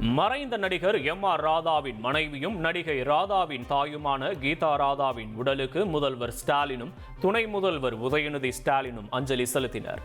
மறைந்த நடிகர் M R ராதாவின் மனைவியும் நடிகை ராதாவின் தாயுமான கீதா ராதாவின் உடலுக்கு முதல்வர் ஸ்டாலினும் துணை முதல்வர் உதயநிதி ஸ்டாலினும் அஞ்சலி செலுத்தினர்.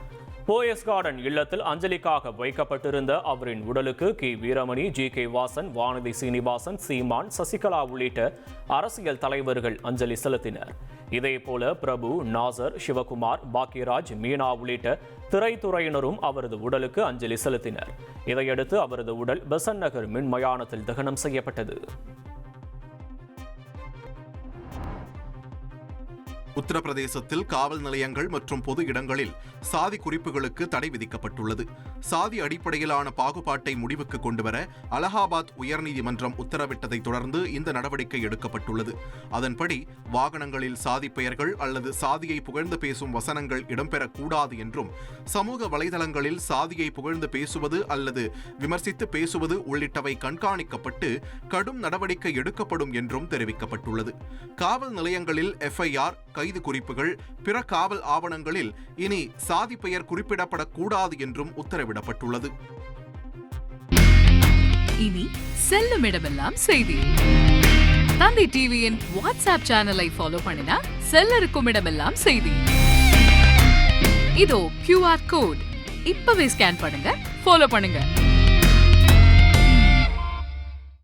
போயஸ் கார்டன் இல்லத்தில் அஞ்சலிக்காக வைக்கப்பட்டிருந்த அவரின் உடலுக்கு கி. வீரமணி ஜி. கே. வாசன் வானதி சீனிவாசன் சீமான் சசிகலா உள்ளிட்ட அரசியல் தலைவர்கள் அஞ்சலி செலுத்தினர். இதேபோல பிரபு நாசர் சிவகுமார் பாக்யராஜ் மீனா உள்ளிட்ட திரைத்துறையினரும் அவரது உடலுக்கு அஞ்சலி செலுத்தினர். இதையடுத்து அவரது உடல் பெசன் நகர் மின்மயானத்தில் தகனம் செய்யப்பட்டது. உத்தரப்பிரதேசத்தில் காவல் நிலையங்கள் மற்றும் பொது இடங்களில் சாதி குறிப்புகளுக்கு தடை விதிக்கப்பட்டுள்ளது. சாதி அடிப்படையிலான பாகுபாட்டை முடிவுக்கு கொண்டுவர அலகாபாத் உயர்நீதிமன்றம் உத்தரவிட்டதை தொடர்ந்து இந்த நடவடிக்கை எடுக்கப்பட்டுள்ளது. அதன்படி வாகனங்களில் சாதி பெயர்கள் அல்லது சாதியை புகழ்ந்து பேசும் வசனங்கள் இடம்பெறக்கூடாது என்றும் சமூக வலைதளங்களில் சாதியை புகழ்ந்து பேசுவது அல்லது விமர்சித்து பேசுவது உள்ளிட்டவை கண்காணிக்கப்பட்டு கடும் நடவடிக்கை எடுக்கப்படும் என்றும் தெரிவிக்கப்பட்டுள்ளது. காவல் நிலையங்களில் எஃப்ஐஆர் கைது குறிப்புகள் பிற காவல் ஆவணங்களில் இனி சாதி பெயர் குறிப்பிடப்படக்கூடாது என்றும் உத்தரவிடப்பட்டுள்ளது. இனி செல்லும் இடமெல்லாம் செய்தி. தந்தை டிவியின் வாட்ஸ்அப் சேனலை ஃபாலோ பண்ணினா செல்ல இருக்கும் இடமெல்லாம் செய்தி. இதோ கியூஆர் கோட் இப்பவே ஸ்கேன் பண்ணுங்க ஃபாலோ பண்ணுங்க.